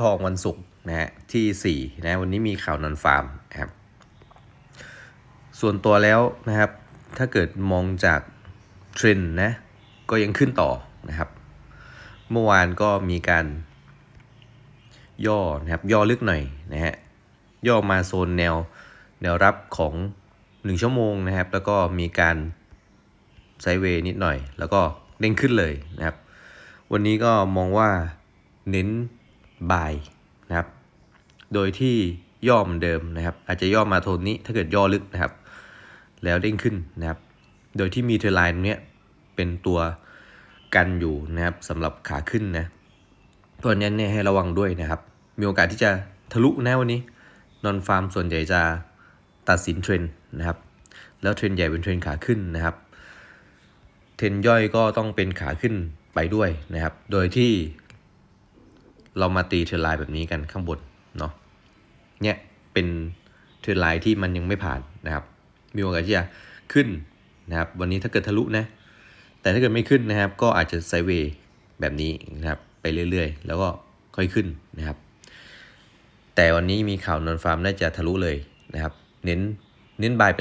ทองวันศุกร์นะฮะที่4นะวันนี้มีข่าวนอนฟาร์มนะครับส่วนตัวแล้วนะครับ ถ้าเกิดมองจากเทรนนะ ก็ยังขึ้นต่อนะครับ เมื่อวานก็มีการย่อนะครับย่อลึกหน่อยนะฮะย่อมาโซนแนวแนวรับของ 1 ชั่วโมงนะครับ แล้วก็มีการไซเวย์นิดหน่อย แล้วก็เด้งขึ้นเลยนะครับ วันนี้ก็มองว่าเน้น บายนะครับ โดยที่ย่อเหมือนเดิมนะครับ อาจจะย่อมาโทนนี้ถ้าเกิดย่อลึกนะครับ แล้วเด้งขึ้นนะครับ โดยที่มีเทอร์ไลน์เนี้ยเป็นตัวกันอยู่นะครับสำหรับขาขึ้นนะตัวนี้เนี่ยให้ระวังด้วยนะครับ มีโอกาสที่จะทะลุแนะวันนี้นอนฟาร์มส่วนใหญ่จะตัดสินเทรนนะครับ แล้วเทรนใหญ่เป็นเทรนขาขึ้นนะครับ เทรนย่อยก็ต้องเป็นขาขึ้นไปด้วยนะครับ โดยที่ เรามาตีเทอร์ไลน์แบบนี้กันข้างบนเนาะเนี่ยเป็นเทอร์ไลน์ที่มันยังไม่ผ่านนะครับ มีโอกาสที่จะขึ้นนะครับ วันนี้ถ้าเกิดทะลุนะ แต่ถ้าเกิดไม่ขึ้นนะครับ ก็อาจจะไซเวย์แบบนี้นะครับ ไปเรื่อยๆ แล้วก็ค่อยขึ้นนะครับ แต่วันนี้มีข่าวนอนฟาร์มน่าจะทะลุเลยนะครับ เน้นเน้นบาย